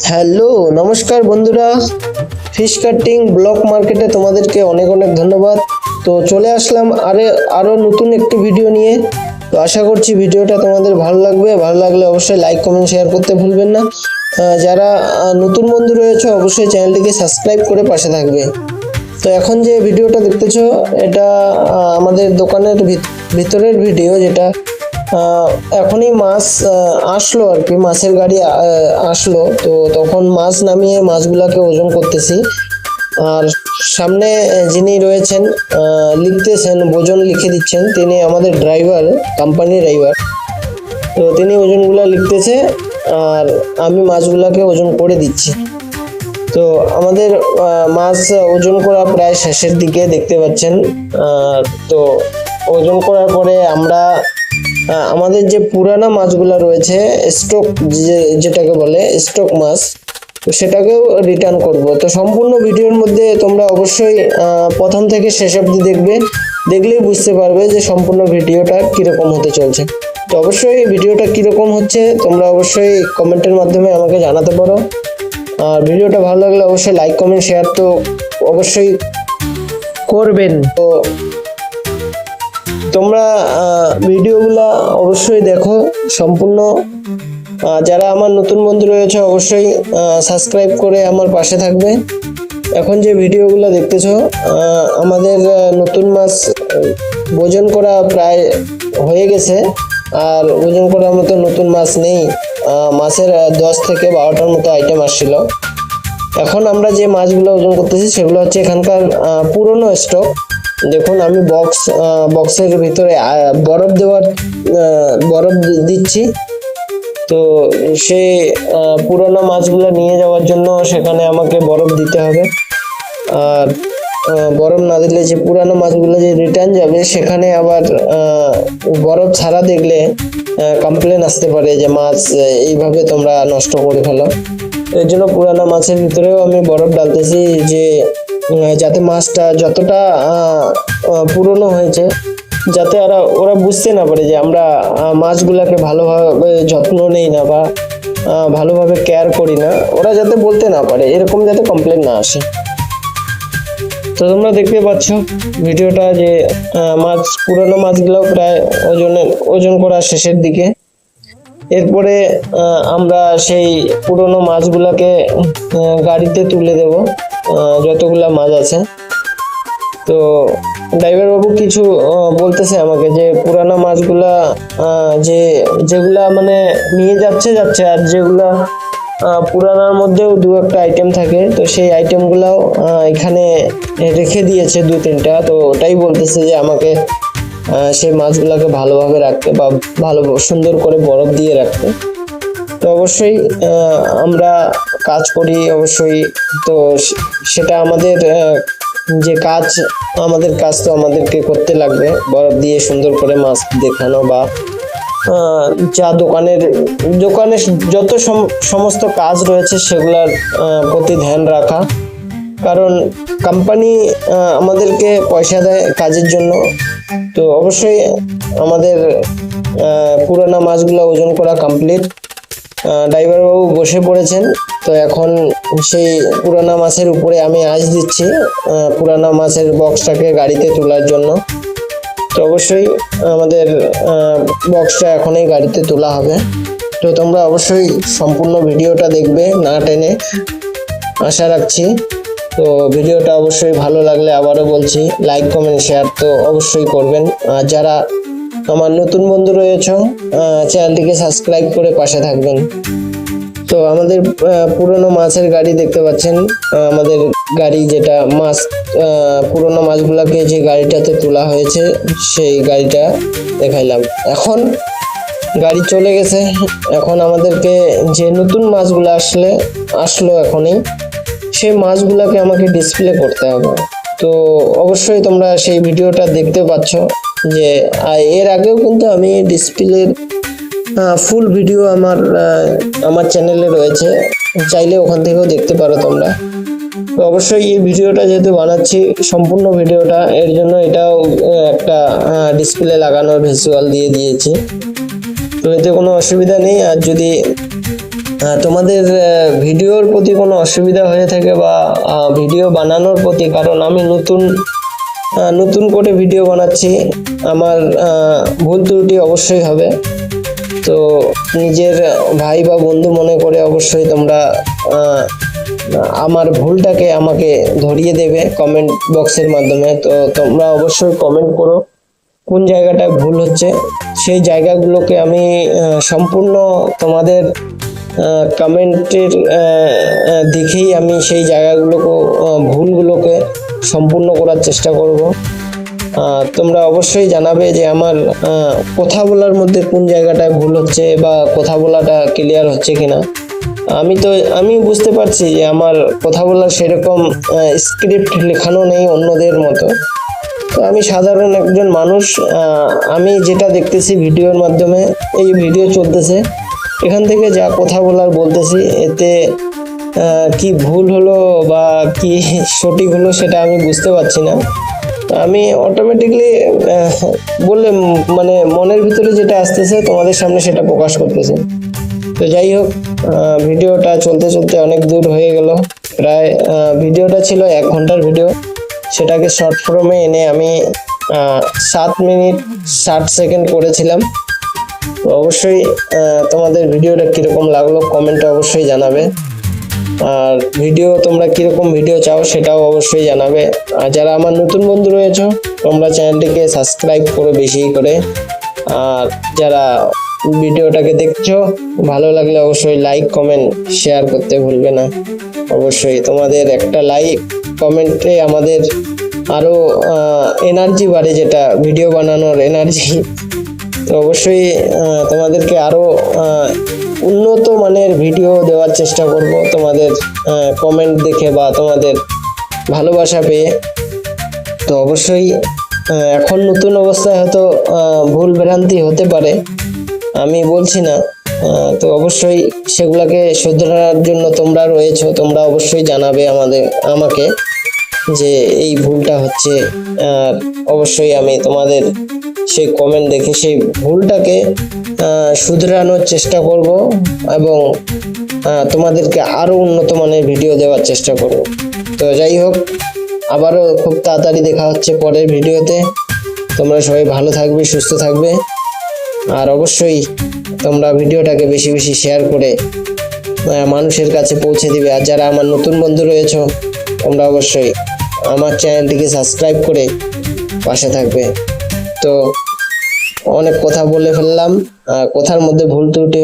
Hello, নমস্কার বন্ধুরা। Fish cutting block মার্কেটে তোমাদেরকে অনেক অনেক ধন্যবাদ। তো চলে আসলাম আরে আরও নতুন একটি ভিডিও নিয়ে। তো আশা করছি ভিডিওটা তোমাদের ভালো লাগবে। ভালো লাগলে অবশ্যই লাইক কমেন্ট শেয়ার করতে ভুলবেন না। যারা নতুন বন্ধু রয়েছে, অবশ্যই চ্যানেলটিকে সাবস্ক্রাইব করে পাশে থাকবে। তো এখন যে ভিডিওটা দেখতেছো, এটা আমাদের দোকানের ভিত- ভিতরের ভিডিও যেটা এখনই মাছ আসলো আর কি, মাছের গাড়ি আসলো। তো তখন মাছ নামিয়ে মাছগুলাকে ওজন করতেছি। আর সামনে যিনি রয়েছেন লিখতেছেন ওজন লিখে দিচ্ছেন, তিনি আমাদের ড্রাইভার কোম্পানি ড্রাইভার। তো তিনি ওজনগুলা লিখতেছে, আর আমি মাছগুলাকে ওজন করে দিচ্ছি। তো আমাদের মাছ ওজন করা প্রায় শেষের দিকে দেখতে পাচ্ছেন। তো ওজন করার পরে আমরা আমাদের যে পুরানা মাছগুলো রয়েছে স্টক যেটাকে বলে স্টক মাছ, তো সেটাকেও রিটার্ন করব। তো সম্পূর্ণ ভিডিওর মধ্যে তোমরা অবশ্যই প্রথম থেকে শেষ অবধি দেখবে। দেখলেই বুঝতে পারবে যে সম্পূর্ণ ভিডিওটা কীরকম হতে চলছে। তো অবশ্যই ভিডিওটা কীরকম হচ্ছে, তোমরা অবশ্যই কমেন্টের মাধ্যমে আমাকে জানাতে পারো। আর ভিডিওটা ভালো লাগলে অবশ্যই লাইক কমেন্ট শেয়ার তো অবশ্যই করবেন। তো তোমরা ভিডিওগুলা অবশ্যই দেখো, সম্পূর্ণ যারা আমার নতুন বন্ধু রয়েছে, অবশ্যই সাবস্ক্রাইব করে আমার পাশে থাকবে। এখন যে ভিডিওগুলো দেখতেছো আমাদের নতুন মাছ ওজন করা প্রায় হয়ে গেছে। আর ওজন করার মতো নতুন মাছ নেই। মাছের দশ থেকে বারোটার মতো আইটেম আসছিল। এখন আমরা যে মাছগুলো ওজন করতেছি, সেগুলো হচ্ছে এখানকার পুরনো স্টক দেখুন আমি বক্স বক্সের ভিতরে বরফ দেওয়ার বরফ দিচ্ছি। তো আহ, পুরোনো মাছগুলো নিয়ে যাওয়ার জন্য সেখানে আমাকে বরফ দিতে হবে। আর বরফ না দিলে যে পুরানো মাছগুলো যে রিটার্ন যাবে সেখানে আবার বরফ ছাড়া দেখলে কমপ্লেন আসতে পারে যে মাছ এইভাবে তোমরা নষ্ট করে ফেলো। এর জন্য পুরানো মাছের ভিতরেও আমি বরফ ডালতেছি যে যাতে মাছটা যতটা পুরনো হয়েছে, যাতে ওরা ওরা বুঝতে না পারে যে আমরা মাছগুলাকে ভালোভাবে যত্ন নেই না বা ভালোভাবে কেয়ার করি না, ওরা যাতে বলতে না পারে, এরকম যাতে কমপ্লেন না আসে। তো তোমরা দেখতে পাচ্ছ, ভিডিওটা যে মাছ, পুরোনো মাছগুলো প্রায় ওজনের, ওজন করা শেষের দিকে। এরপরে আমরা সেই পুরোনো মাছগুলোকে গাড়িতে তুলে দেব। যতগুলা মাছ আছে। তো ড্রাইভার বাবু কিছু বলতেছে আমাকে যে পুরানো মাছগুলা যে, যেগুলা মানে নিয়ে যাচ্ছে যাচ্ছে, আর যেগুলা পুরানার মধ্যেও দু একটা আইটেম থাকে, তো সেই আইটেমগুলাও এখানে রেখে দিয়েছে দু তিনটা। তো ওটাই বলতেছে যে আমাকে সেই মাছগুলাকে ভালোভাবে রাখতে বা ভালো সুন্দর করে বরফ দিয়ে রাখতে। তো অবশ্যই আমরা কাজ করি অবশ্যই। তো সেটা আমাদের যে কাজ, আমাদের কাজ তো আমাদেরকে করতে লাগবে। বরফ দিয়ে সুন্দর করে মাছ দেখানো বা যা দোকানের দোকানের যত সম- সমস্ত কাজ রয়েছে সেগুলার প্রতি ধ্যান রাখা। কারণ কোম্পানি আমাদেরকে পয়সা দেয় কাজের জন্য। তো অবশ্যই আমাদের পুরানা মাছগুলো ওজন করা কমপ্লিট ড্রাইভার বাবু বসে পড়েছেন। তো এখন সেই পুরানা মাছের উপরে আমি আঁচ দিচ্ছি পুরানা মাছের বক্সটাকে গাড়িতে তোলার জন্য। তো অবশ্যই আমাদের বক্সটা এখনই গাড়িতে তোলা হবে। তো তোমরা অবশ্যই সম্পূর্ণ ভিডিওটা দেখবে না টেনে। আশা রাখছি। তো ভিডিওটা অবশ্যই ভালো লাগলে আবারও বলছি লাইক কমেন্ট শেয়ার তো অবশ্যই করবেন। আর যারা আমার নতুন বন্ধু রয়েছে চ্যানেলটিকে সাবস্ক্রাইব করে পাশে থাকবেন। তো আমাদের পুরনো মাছের গাড়ি দেখতে পাচ্ছেন আমাদের গাড়ি যেটা মাছ পুরনো মাছগুলোকে যে গাড়িটাতে তোলা হয়েছে, সেই গাড়িটা দেখাইলাম। এখন গাড়ি চলে গেছে, এখন আমাদেরকে যে নতুন মাছগুলো আসলে, আসলো এখনই, সেই মাছগুলোকে আমাকে ডিসপ্লে করতে হবে। তো অবশ্যই তোমরা সেই ভিডিওটা দেখতে পাচ্ছ। যে এর আগেও কিন্তু আমি ডিসপ্লের ফুল ভিডিও আমার আমার চ্যানেলে রয়েছে। চাইলে ওখান থেকেও দেখতে পারো তোমরা। তো অবশ্যই এই ভিডিওটা যেহেতু বানাচ্ছি, সম্পূর্ণ ভিডিওটা এর জন্য এটাও একটা ডিসপ্লে লাগানোর ভিজুয়াল দিয়ে দিয়েছি। তো এতে কোনো অসুবিধা নেই। আর যদি তোমাদের ভিডিওর প্রতি কোনো অসুবিধা হয়ে থাকে বা ভিডিও বানানোর প্রতি কারণ আমি নতুন নতুন করে ভিডিও বানাচ্ছি আমার ভুল ত্রুটি অবশ্যই হবে। তো নিজের ভাই বা বন্ধু মনে করে অবশ্যই তোমরা আমার ভুলটাকে আমাকে ধরিয়ে দেবে কমেন্ট বক্সের মাধ্যমে। তো তোমরা অবশ্যই কমেন্ট করো কোন জায়গাটা ভুল হচ্ছে। সেই জায়গাগুলোকে আমি সম্পূর্ণ তোমাদের কমেন্টের দেখেই আমি সেই জায়গাগুলোকে ভুলগুলোকে সম্পূর্ণ করার চেষ্টা করব। তোমরা অবশ্যই জানাবে যে আমার কথা বলার মধ্যে কোন জায়গাটায় ভুল হচ্ছে বা কথা বলাটা ক্লিয়ার হচ্ছে কিনা। আমি তো, আমি বুঝতে পারছি যে আমার কথা বলার সেরকম স্ক্রিপ্ট লেখানো নেই অন্যদের মতো। তো আমি সাধারণ একজন মানুষ আমি যেটা দেখতেছি ভিডিওর মাধ্যমে, এই ভিডিও চলতেছে। এখান থেকে যা কথা বলার বলতেছি, এতে কি ভুল হলো বা কি সঠিক হলো সেটা আমি বুঝতে পারছি না। আমি অটোমেটিকলি বললে মানে মনের ভিতরে যেটা আসতেছে তোমাদের সামনে সেটা প্রকাশ করতেছে। তো যাই হোক ভিডিওটা চলতে চলতে অনেক দূর হয়ে গেল। প্রায় ভিডিওটা ছিল এক ঘণ্টার ভিডিও। সেটাকে শর্ট ফর্মে এনে আমি সাত মিনিট ষাট সেকেন্ড করেছিলাম। অবশ্যই তোমাদের ভিডিওটা কীরকম লাগল কমেন্টে অবশ্যই জানাবে। আর ভিডিও তোমরা কীরকম ভিডিও চাও সেটাও অবশ্যই জানাবে। আর যারা আমার নতুন বন্ধু রয়েছে তোমরা চ্যানেলটিকে সাবস্ক্রাইব করো বেশি করে। আর যারা ভিডিওটাকে দেখছ ভালো লাগলে অবশ্যই লাইক কমেন্ট শেয়ার করতে ভুলবে না। অবশ্যই তোমাদের একটা লাইক কমেন্টে আমাদের আরও এনার্জি বাড়ে যেটা ভিডিও বানানোর এনার্জি তো অবশ্যই তোমাদেরকে আরও আহ, উন্নত মানের ভিডিও দেওয়ার চেষ্টা করব তোমাদের কমেন্ট দেখে বা তোমাদের ভালোবাসা পেয়ে। তো অবশ্যই এখন নতুন অবস্থায় হয়তো ভুল ভ্রান্তি হতে পারে, আমি বলছি না। তো অবশ্যই সেগুলোকে শুধরানোর জন্য তোমরা রয়েছো, তোমরা অবশ্যই জানাবে আমাদের, আমাকে যে এই ভুলটা হচ্ছে। অবশ্যই আমি তোমাদের সেই কমেন্ট দেখে সেই ভুলটাকে শুধরানোর চেষ্টা করব এবং তোমাদেরকে আরও উন্নত মানের ভিডিও দেওয়ার চেষ্টা করব। তো যাই হোক, আবারও খুব তাড়াতাড়ি দেখা হচ্ছে পরের ভিডিওতে তোমরা সবাই ভালো থাকবে, সুস্থ থাকবে। আর অবশ্যই তোমরা ভিডিওটাকে বেশি বেশি শেয়ার করে মানুষের কাছে পৌঁছে দিবে। আর যারা আমার নতুন বন্ধু রয়েছে, তোমরা অবশ্যই আমার চ্যানেলটিকে সাবস্ক্রাইব করে পাশে থাকবে। তো অনেক কথা বলে ফেললাম। কথার মধ্যে ভুল ত্রুটি